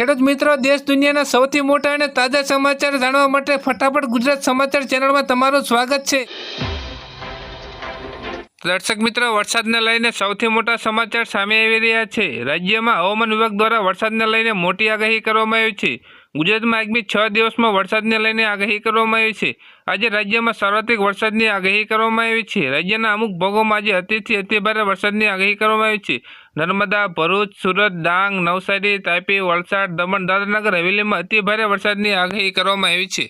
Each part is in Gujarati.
ખેડૂત મિત્રો, દેશ દુનિયાના સૌથી મોટા અને તાજા સમાચાર જાણવા માટે ફટાફટ ગુજરાત સમાચાર ચેનલમાં તમારું સ્વાગત છે. દર્શક મિત્રો, વરસાદને લઈને સૌથી મોટા સમાચાર સામે આવી રહ્યા છે. રાજ્યમાં હવામાન વિભાગ દ્વારા વરસાદને લઈને મોટી આગાહી કરવામાં આવી છે. ગુજરાતમાં આગામી છ દિવસમાં વરસાદને લઈને આગાહી કરવામાં આવી છે. આજે રાજ્યમાં સાર્વત્રિક વરસાદની આગાહી કરવામાં આવી છે. રાજ્યના અમુક ભાગોમાં આજે અતિથી અતિભારે વરસાદની આગાહી કરવામાં આવી છે. નર્મદા, ભરૂચ, સુરત, ડાંગ, નવસારી, તાપી, વલસાડ, દમણ, દાદરાનગર હવેલીમાં અતિભારે વરસાદની આગાહી કરવામાં આવી છે.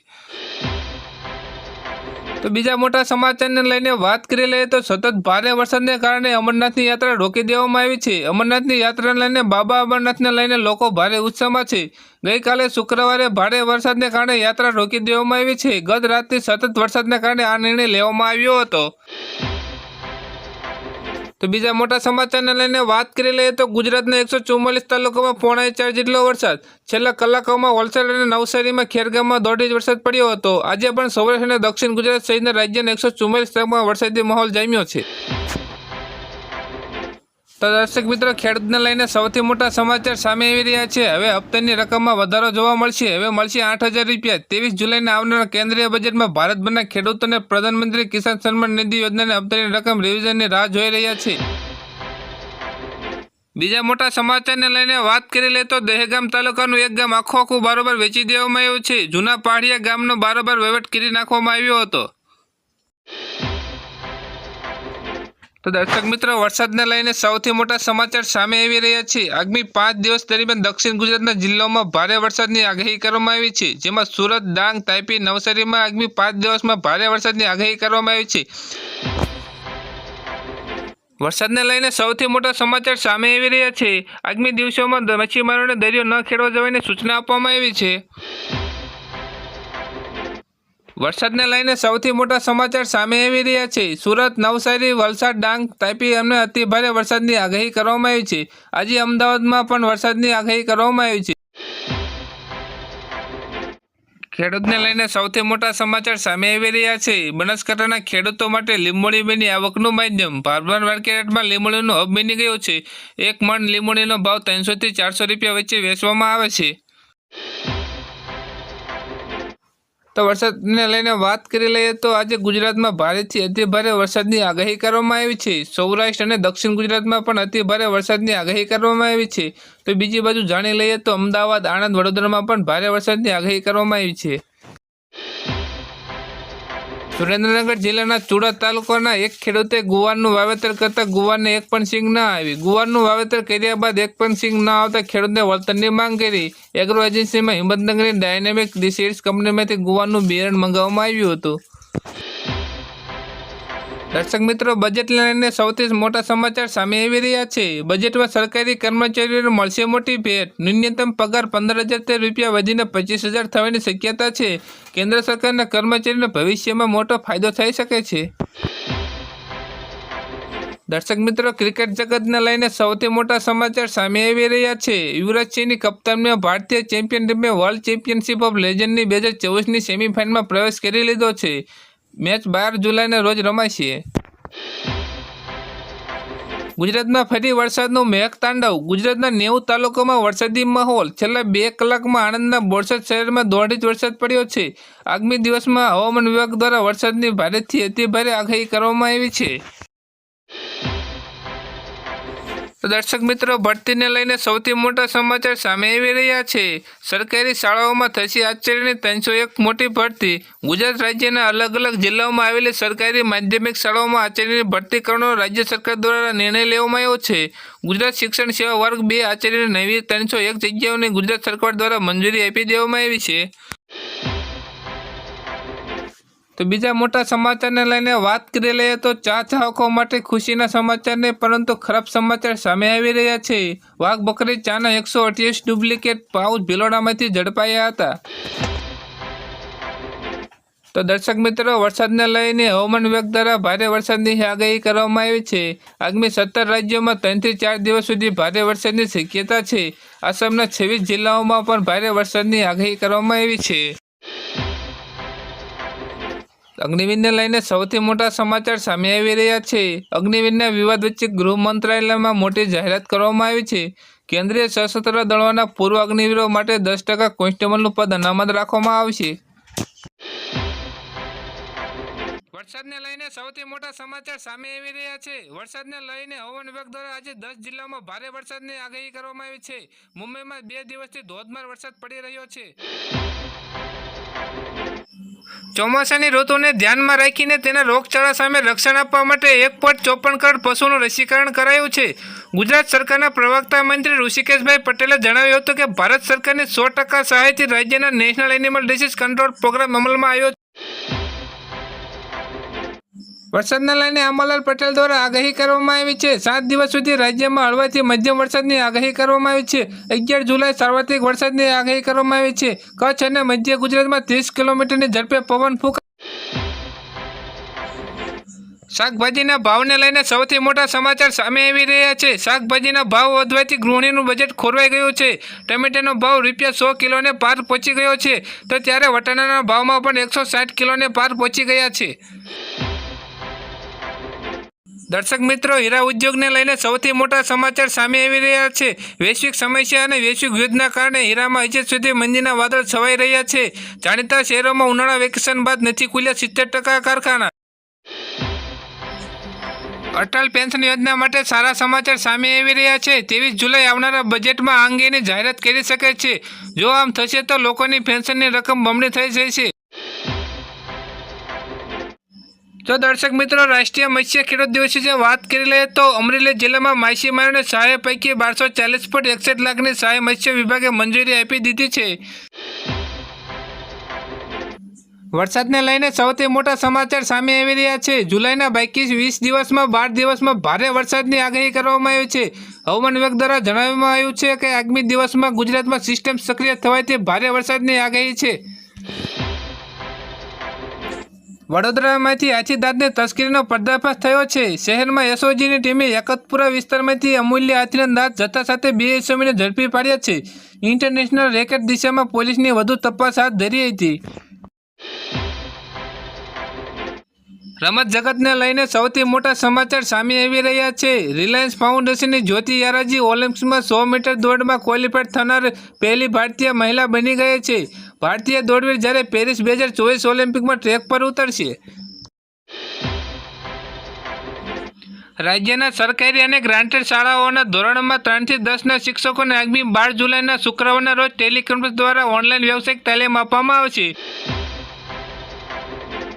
તો બીજા મોટા સમાચારને લઈને વાત કરી લઈએ તો સતત ભારે વરસાદને કારણે અમરનાથની યાત્રા રોકી દેવામાં આવી છે. અમરનાથની યાત્રાને લઈને બાબા અમરનાથને લઈને લોકો ભારે ઉત્સાહમાં છે. ગઈકાલે શુક્રવારે ભારે વરસાદને કારણે યાત્રા રોકી દેવામાં આવી છે. ગત રાતથી સતત વરસાદને કારણે આ નિર્ણય લેવામાં આવ્યો હતો. તો બીજા મોટા સમાચારને લઈને વાત કરી લઈએ તો ગુજરાતના એકસો ચુમ્માલીસ તાલુકામાં પોણા ચાર જેટલો વરસાદ. છેલ્લા કલાકોમાં વલસાડ અને નવસારીમાં ખેરગામમાં દોઢ ઇંચ વરસાદ પડ્યો હતો. આજે પણ સૌરાષ્ટ્ર અને દક્ષિણ ગુજરાત સહિતના રાજ્યના એકસો ચુમ્માલીસ તાલુકામાં વરસાદી માહોલ જામ્યો છે. તો દર્શક મિત્રો, ખેડૂતને લઈને સૌથી મોટા સમાચાર સામે આવી રહ્યા છે. હવે હપ્તાની રકમમાં વધારો જોવા મળશે. હવે મળશે આઠ રૂપિયા. ત્રેવીસ જુલાઈના આવનારા કેન્દ્રીય બજેટમાં ભારતભરના ખેડૂતોને પ્રધાનમંત્રી કિસાન સન્માન નિધિ યોજનાની હપ્તાની રકમ રિવિઝનની રાહ જોઈ રહ્યા છે. બીજા મોટા સમાચારને લઈને વાત કરી લે તો દહેગામ તાલુકાનું એક ગામ આખું આખું બારોબાર વેચી દેવામાં આવ્યું છે. જૂના પહાડિયા ગામનો બારોબાર વહીવટ કરી નાખવામાં આવ્યો હતો. તો દર્શક મિત્રો, વરસાદને લઈને સૌથી મોટા સમાચાર સામે આવી રહ્યા છે. આગામી પાંચ દિવસ દરમિયાન દક્ષિણ ગુજરાતના જિલ્લાઓમાં ભારે વરસાદની આગાહી કરવામાં આવી છે. જેમાં સુરત, ડાંગ, તાપી, નવસારીમાં આગામી પાંચ દિવસમાં ભારે વરસાદની આગાહી કરવામાં આવી છે. વરસાદને લઈને સૌથી મોટા સમાચાર સામે આવી રહ્યા છે. આગામી દિવસોમાં મચ્છીમારોને દરિયો ન ખેડવા જવાની સૂચના આપવામાં આવી છે. વરસાદને લઈને સૌથી મોટા સમાચાર સામે આવી રહ્યા છે. સુરત, નવસારી, વલસાડ, ડાંગ તાપી અને અતિભારે વરસાદની આગાહી કરવામાં આવી છે. આજે અમદાવાદમાં પણ વરસાદની આગાહી કરવામાં આવી છે. ખેડૂતને લઈને સૌથી મોટા સમાચાર સામે આવી રહ્યા છે. બનાસકાંઠાના ખેડૂતો માટે લીંબોળી બેની આવકનું માધ્યમ. ભારભાર માર્કેટમાં લીંબોળીનું હબ બની ગયું છે. એક મણ લીંબોળીનો ભાવ ત્રણસોથી ચારસો રૂપિયા વચ્ચે વેચવામાં આવે છે. તો વરસાદને લઈને વાત કરી લઈએ તો આજે ગુજરાતમાં ભારેથી અતિભારે વરસાદની આગાહી કરવામાં આવી છે. સૌરાષ્ટ્ર અને દક્ષિણ ગુજરાતમાં પણ અતિભારે વરસાદની આગાહી કરવામાં આવી છે. તો બીજી બાજુ જાણી લઈએ તો અમદાવાદ, આણંદ, વડોદરામાં પણ ભારે વરસાદની આગાહી કરવામાં આવી છે. સુરેન્દ્રનગર જિલ્લાના ચુડા તાલુકાના એક ખેડૂતે ગુવારનું વાવેતર કરતા ગુવારને એક પણ સિંગ ના આવી. ગુવારનું વાવેતર કર્યા બાદ એક પણ સિંગ ન આવતા ખેડૂતને વળતરની માંગ કરી. એગ્રો એજન્સીમાં હિંમતનગરની ડાયનેમિક ડિસીડ્સ કંપનીમાંથી ગુવારનું બિયારણ મંગાવવામાં આવ્યું હતું. દર્શક મિત્રો બજેટને લઈને સૌથી મોટા સમાચાર સામે આવી રહ્યા છે. બજેટમાં સરકારી કર્મચારીઓને મળશે મોટી ભેટ. ન્યૂનતમ પગાર પંદર હજારથી રૂપિયા વધીને પચીસ હજાર થવાની શક્યતા છે. કેન્દ્ર સરકારના કર્મચારીઓને ભવિષ્યમાં મોટો ફાયદો થઈ શકે છે. દર્શક મિત્રો, ક્રિકેટ જગતને લઈને સૌથી મોટા સમાચાર સામે આવી રહ્યા છે. યુવરાજ સિંહની કપ્તાનમાં ભારતીય ચેમ્પિયન ટીમે વર્લ્ડ ચેમ્પિયનશિપ ઓફ લેજન્ડની બે હજાર ચોવીસની સેમીફાઇનલમાં પ્રવેશ કરી લીધો છે. મેચ બાર જુલાઈને રોજ રમાશે ગુજરાતમાં ફરી વરસાદનું મેઘ તાંડવ. ગુજરાતના નેવું તાલુકામાં વરસાદી માહોલ. છેલ્લા બે કલાકમાં આણંદના બોરસદ શહેરમાં દોઢ ઇંચ વરસાદ પડ્યો છે. આગામી દિવસમાં હવામાન વિભાગ દ્વારા વરસાદની ભારેથી અતિભારે આગાહી કરવામાં આવી છે. દર્શક મિત્રો, ભરતીને લઈને સૌથી મોટા સમાચાર સામે આવી રહ્યા છે. સરકારી શાળાઓમાં થશે આશ્ચર્યની ત્રણસો એક મોટી ભરતી. ગુજરાત રાજ્યના અલગ અલગ જિલ્લાઓમાં આવેલી સરકારી માધ્યમિક શાળાઓમાં આચાર્યની ભરતી કરવાનો રાજ્ય સરકાર દ્વારા નિર્ણય લેવામાં આવ્યો છે. ગુજરાત શિક્ષણ સેવા વર્ગ બે આચાર્યની નવી ત્રણસો એક જગ્યાઓની ગુજરાત સરકાર દ્વારા મંજૂરી આપી દેવામાં આવી છે. તો બીજા મોટા સમાચારને લઈને વાત કરી લઈએ તો ચા ચાહકો માટે ખુશીના સમાચાર નહીં, પરંતુ ખરાબ સમાચાર સામે આવી રહ્યા છે. વાઘ બકરી ચાના એકસો અઠ્યાવીસ ડુપ્લિકેટ પાઉચ ભિલોડામાંથી ઝડપાયા હતા. તો દર્શક મિત્રો, વરસાદને લઈને હવામાન વિભાગ દ્વારા ભારે વરસાદની આગાહી કરવામાં આવી છે. આગામી સત્તર રાજ્યોમાં ત્રણથી ચાર દિવસ સુધી ભારે વરસાદની શક્યતા છે. આસામના છવ્વીસ જિલ્લાઓમાં પણ ભારે વરસાદની આગાહી કરવામાં આવી છે. અગ્નિવીરને લઈને સૌથી મોટા સમાચાર સામે આવી રહ્યા છે. અગ્નિવીરના વિવાદ વચ્ચે ગૃહ મંત્રાલયમાં મોટી જાહેરાત કરવામાં આવી છે. કેન્દ્રીય સશસ્ત્ર દળોના પૂર્વ અગ્નિવીરો માટે દસ ટકા કોન્સ્ટેબલનું પદ અનામત રાખવામાં આવશે. વરસાદને લઈને સૌથી મોટા સમાચાર સામે આવી રહ્યા છે. વરસાદને લઈને હવામાન વિભાગ દ્વારા આજે દસ જિલ્લામાં ભારે વરસાદની આગાહી કરવામાં આવી છે. મુંબઈમાં બે દિવસથી ધોધમાર વરસાદ પડી રહ્યો છે. ચોમાસાની ઋતુને ધ્યાનમાં રાખીને તેના રોગચાળા સામે રક્ષણ આપવા માટે એક પોઈન્ટ ચોપન કરોડ પશુનું રસીકરણ કરાયું છે. ગુજરાત સરકારના પ્રવક્તા મંત્રી ઋષિકેશભાઈ પટેલે જણાવ્યું હતું કે ભારત સરકારની સો ટકા સહાયથી રાજ્યના national animal disease control programme અમલમાં આવ્યો વરસાદને લઈને અંબાલાલ પટેલ દ્વારા આગાહી કરવામાં આવી છે. સાત દિવસ સુધી રાજ્યમાં હળવાથી મધ્યમ વરસાદની આગાહી કરવામાં આવી છે. અગિયાર જુલાઈ સાર્વત્રિક વરસાદની આગાહી કરવામાં આવી છે. કચ્છ અને મધ્ય ગુજરાતમાં ત્રીસ કિલોમીટરની ઝડપે પવન ફૂંક શાકભાજીના ભાવને લઈને સૌથી મોટા સમાચાર સામે આવી રહ્યા છે. શાકભાજીના ભાવ વધવાથી ગૃહિણીનું બજેટ ખોરવાઈ ગયું છે. ટમેટાનો ભાવ રૂપિયા સો કિલોને પાર પહોંચી ગયો છે. તો ત્યારે વટાણાના ભાવમાં પણ એકસો કિલોને પાર પહોંચી ગયા છે. દર્શક મિત્રો, હીરા ઉદ્યોગને લઈને સૌથી મોટા સમાચાર સામે આવી રહ્યા છે. વૈશ્વિક સમસ્યા અને વૈશ્વિક યુદ્ધના કારણે હીરામાં હજી સુધી મંદીના વાદળ છવાઈ રહ્યા છે. જાણીતા શહેરોમાં ઉનાળા વેકેશન બાદ નથી ખુલ્યા સિત્તેર ટકા કારખાના. અટલ પેન્શન યોજના માટે સારા સમાચાર સામે આવી રહ્યા છે. ત્રેવીસ જુલાઈ આવનારા બજેટમાં આ અંગેની જાહેરાત કરી શકે છે. જો આમ થશે તો લોકોની પેન્શનની રકમ બમણી થઈ જશે. તો દર્શક મિત્રો, રાષ્ટ્રીય મત્સ્ય ખેડૂત દિવસ વિશે વાત કરી લઈએ તો અમરેલી જિલ્લામાં માછીમારોને સહાય પૈકી બારસો ચાલીસ ફૂટ એકસઠ લાખની સહાય મત્સ્ય વિભાગે મંજૂરી આપી દીધી છે. વરસાદને લઈને સૌથી મોટા સમાચાર સામે આવી રહ્યા છે. જુલાઈના બાઈકીસ વીસ દિવસમાં બાર દિવસમાં ભારે વરસાદની આગાહી કરવામાં આવી છે. હવામાન વિભાગ દ્વારા જણાવવામાં આવ્યું છે કે આગામી દિવસમાં ગુજરાતમાં સિસ્ટમ સક્રિય થવાથી ભારે વરસાદની આગાહી છે. વડોદરામાંથી હાથીદાંતની તસ્કરીનો પર્દાફાશ થયો છે. શહેરમાં એસઓજીની ટીમે યકતપુરા વિસ્તારમાંથી અમૂલ્ય હાથીના દાંત જથ્થા સાથે બે એસઓમીને ઝડપી પાડ્યા છે. ઇન્ટરનેશનલ રેકેટ દિશામાં પોલીસની વધુ તપાસ હાથ ધરી હતી. રમત જગતને લઈને સૌથી મોટા સમાચાર સામે આવી રહ્યા છે. રિલાયન્સ ફાઉન્ડેશનની જ્યોતિ યારાજી ઓલિમ્પિક્સમાં સો મીટર દોડમાં ક્વોલિફાઈડ થનાર પહેલી ભારતીય મહિલા બની ગઈ છે. ભારતીય દોડવીર જ્યારે પેરિસ બે હજાર ચોવીસ ઓલિમ્પિકમાં ટ્રેક પર ઉતરશે. રાજ્યના સરકારી અને ગ્રાન્ટેડ શાળાઓના ધોરણમાં ત્રણથી દસના શિક્ષકોને આગામી બાર જુલાઈના શુક્રવારના રોજ ટેલિકોન્ફરન્સ દ્વારા ઓનલાઈન વ્યવસાયિક તાલીમ આપવામાં આવશે.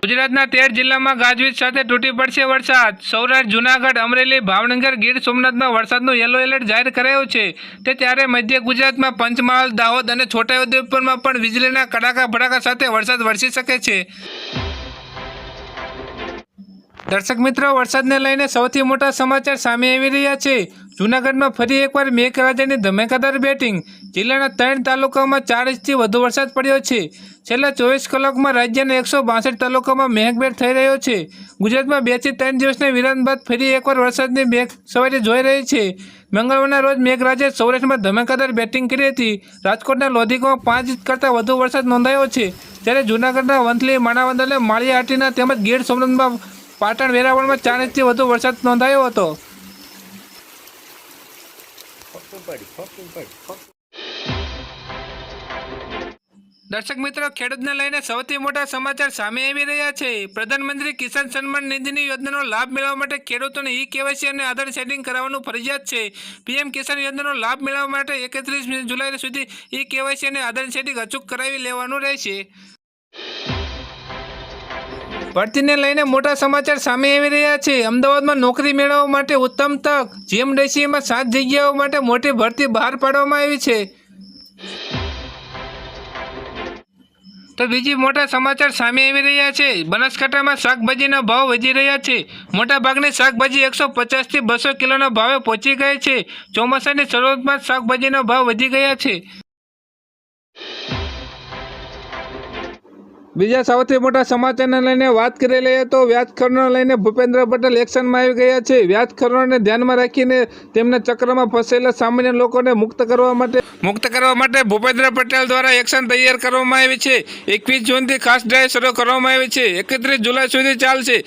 ગુજરાતના તેર જિલ્લામાં ગાજવીજ સાથે તૂટી પડશે વરસાદ. સૌરાષ્ટ્ર, જુનાગઢ, અમરેલી, ભાવનગર, ગીર સોમનાથમાં વરસાદનું યલો એલર્ટ જાહેર કરાયો છે. તે ત્યારે મધ્ય ગુજરાતમાં પંચમહાલ, દાહોદ અને છોટાઉદેપુરમાં પણ વીજળીના કડાકા ભડાકા સાથે વરસાદ વરસી શકે છે. દર્શક મિત્રો, વરસાદને લઈને સૌથી મોટા સમાચાર સામે આવી રહ્યા છે. જૂનાગઢમાં ફરી એકવાર મેઘરાજાની ધમાકેદાર બેટિંગ. જિલ્લાના ત્રણ તાલુકામાં ચાર ઇંચથી વધુ વરસાદ પડ્યો છે. છેલ્લા ચોવીસ કલાકમાં રાજ્યના એકસો બાસઠ તાલુકામાં મેઘભેર થઈ રહ્યો છે. ગુજરાતમાં બેથી ત્રણ દિવસના વિરામ બાદ ફરી એકવાર વરસાદની મેઘ સવારે જોઈ રહી છે. મંગળવારના રોજ મેઘરાજે સૌરાષ્ટ્રમાં ધમાકેદાર બેટિંગ કરી હતી. રાજકોટના લોધિકામાં પાંચ ઇંચ કરતાં વધુ વરસાદ નોંધાયો છે. જ્યારે જૂનાગઢના વંથલી માણાવંદરને માળિયાહાટીના તેમજ ગીર સોમનાથમાં પાટણ વેરાવળમાં ચાર ઇંચથી વધુ વરસાદ નોંધાયો હતો. દર્શક મિત્રો, ખેડૂતને લઈને સૌથી મોટા સમાચાર સામે આવી રહ્યા છે. પ્રધાનમંત્રી કિસાન સન્માન નિધિની યોજનાનો લાભ મેળવવા માટે ખેડૂતોને ઈ કેવાયસી અને આધાર સેટિંગ કરાવવાનું ફરજિયાત છે. પીએમ કિસાન યોજનાનો લાભ મેળવવા માટે એકત્રીસ જુલાઈ સુધી ઈ કેવાયસી અને આધાર સેટિંગ અચૂક કરાવી લેવાનું રહેશે. ભરતીને લઈને મોટા સમાચાર સામે આવી રહ્યા છે. અમદાવાદમાં નોકરી મેળવવા માટે ઉત્તમ તક જીએમડીસીમાં સાત જગ્યાઓ માટે મોટી ભરતી બહાર પાડવામાં આવી છે. તો બીજી મોટા સમાચાર સામે આવી રહ્યા છે. બનાસકાંઠામાં શાકભાજીના ભાવ વધી રહ્યા છે. મોટાભાગની શાકભાજી એકસો પચાસથી બસો કિલોના ભાવે પહોંચી ગઈ છે. ચોમાસાની શરૂઆતમાં શાકભાજીનો ભાવ વધી ગયા છે. બીજા સૌથી મોટા સમાચારને લઈને વાત કરી લઈએ તો વ્યાજખોરોને લઈને ભૂપેન્દ્ર પટેલ એક્શનમાં આવી ગયા છે. વ્યાજખોરોને ધ્યાનમાં રાખીને તેમના ચક્રમાં ફસેલા સામાન્ય લોકોને મુક્ત કરવા માટે મુક્ત કરવા માટે ભૂપેન્દ્ર પટેલ દ્વારા એક્શન તૈયાર કરવામાં આવી છે. એકવીસ જૂનથી ખાસ ડ્રાઈવ શરૂ કરવામાં આવી છે. એકત્રીસ જુલાઈ સુધી ચાલશે.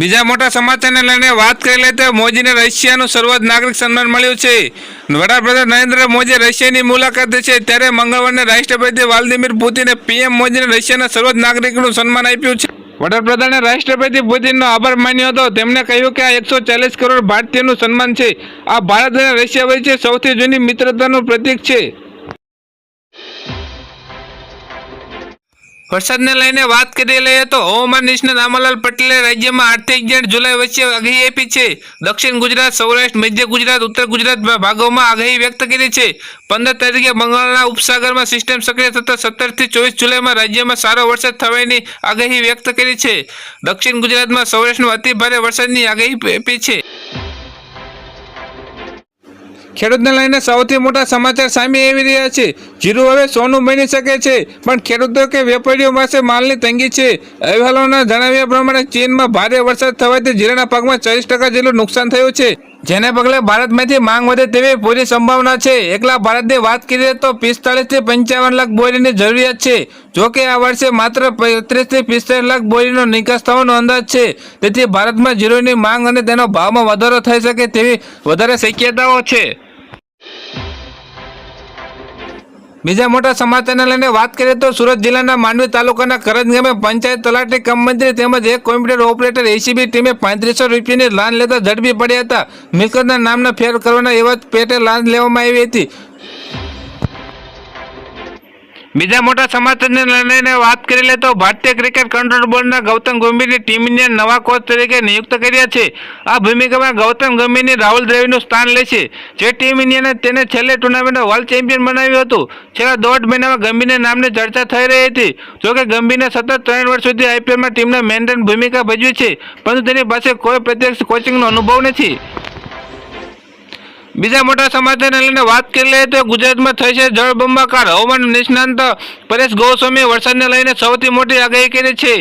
બીજા મોટા સમાચારને લઈને વાત કરી લે તો મોદીને રશિયાનું સર્વોચ્ચ નાગરિક સન્માન મળ્યું છે. વડાપ્રધાન નરેન્દ્ર મોદી રશિયાની મુલાકાતે છે. ત્યારે મંગળવારને રાષ્ટ્રપતિ વ્લાદિમીર પુતિને પીએમ મોદીને રશિયાના સર્વોચ્ચ નાગરિકનું સન્માન આપ્યું છે. વડાપ્રધાને રાષ્ટ્રપતિ પુતિનનો આભાર માન્યો હતો. તેમણે કહ્યું કે આ એકસો ચાલીસ કરોડ ભારતીયનું સન્માન છે. આ ભારત અને રશિયા વચ્ચે સૌથી જૂની મિત્રતાનું પ્રતીક છે. વરસાદને લઈને વાત કરી લઈએ તો હવામાન નિષ્ણાત રામાલાલ પટેલે રાજ્યમાં આઠથી અગિયાર જુલાઈ વચ્ચે આગાહી આપી છે. દક્ષિણ ગુજરાત, સૌરાષ્ટ્ર, મધ્ય ગુજરાત, ઉત્તર ગુજરાત ભાગોમાં આગાહી વ્યક્ત કરી છે. પંદર તારીખે બંગાળના ઉપસાગરમાં સિસ્ટમ સક્રિય થતા સત્તરથી ચોવીસ જુલાઈમાં રાજ્યમાં સારો વરસાદ થવાની આગાહી વ્યક્ત કરી છે. દક્ષિણ ગુજરાતમાં સૌરાષ્ટ્રમાં અતિ ભારે વરસાદની આગાહી આપી છે. ખેડૂતને લઈને સૌથી મોટા સમાચાર સામે આવી રહ્યા છે. જીરું હવે સોનું બની શકે છે, પણ ખેડૂતો કે વેપારીઓ પાસે માલની તંગી છે. અહેવાલોના જણાવ્યા પ્રમાણે, ચીનમાં ભારે વરસાદ થવાથી જીરાના પાકમાં ચાલીસ ટકા જેટલું નુકસાન થયું છે. જેને પગલે ભારતમાંથી માંગ વધે તેવી પૂરી સંભાવના છે. એકલા ભારતની વાત કરીએ તો પિસ્તાળીસથી પંચાવન લાખ બોરીની જરૂરિયાત છે. જો કે આ વર્ષે માત્ર ત્રીસથી પિસ્તાલીસ લાખ બોરીનો નિકાસ થવાનો અંદાજ છે. તેથી ભારતમાં જીરોની માંગ અને તેનો ભાવમાં વધારો થઈ શકે તેવી વધારે શક્યતાઓ છે. બીજા મોટા સમાચારને લઈને વાત કરીએ તો સુરત જિલ્લાના માંડવી તાલુકાના કરજ ગામે પંચાયત તલાટી કમ મંત્રી તેમજ એક કોમ્પ્યુટર ઓપરેટર એસીબી ટીમે પાંત્રીસો રૂપિયાની લાંચ લેતા ઝડપી પડ્યા હતા. મિલકતના નામના ફેર કરવાના એવા પેટે લાંચ લેવામાં આવી હતી. બીજા મોટા સમાચારને લઈને વાત કરી લે તો ભારતીય ક્રિકેટ કંટ્રોલ બોર્ડના ગૌતમ ગંભીરની ટીમ ઇન્ડિયા નવા કોચ તરીકે નિયુક્ત કર્યા છે. આ ભૂમિકામાં ગૌતમ ગંભીરની રાહુલ દ્રવિડનું સ્થાન લેશે જે ટીમ ઇન્ડિયાને તેને છેલ્લે ટુર્નામેન્ટમાં વર્લ્ડ ચેમ્પિયન બનાવ્યું હતું. છેલ્લા દોઢ મહિનામાં ગંભીરના નામની ચર્ચા થઈ રહી હતી. જોકે ગંભીરને સતત ત્રણ વર્ષ સુધી આઈપીએલમાં ટીમના મેન્ટેન ભૂમિકા ભજવી છે. પરંતુ તેની પાસે કોઈ પ્રત્યક્ષ કોચિંગનો અનુભવ નથી. બીજા મોટા સમાચારને લઈને વાત કરી લઈએ તો ગુજરાતમાં થઈ છે જળબંબાકાર હવામાન નિષ્ણાંત પરેશ ગોસ્વામીએ વરસાદને લઈને સૌથી મોટી આગાહી કરી છે.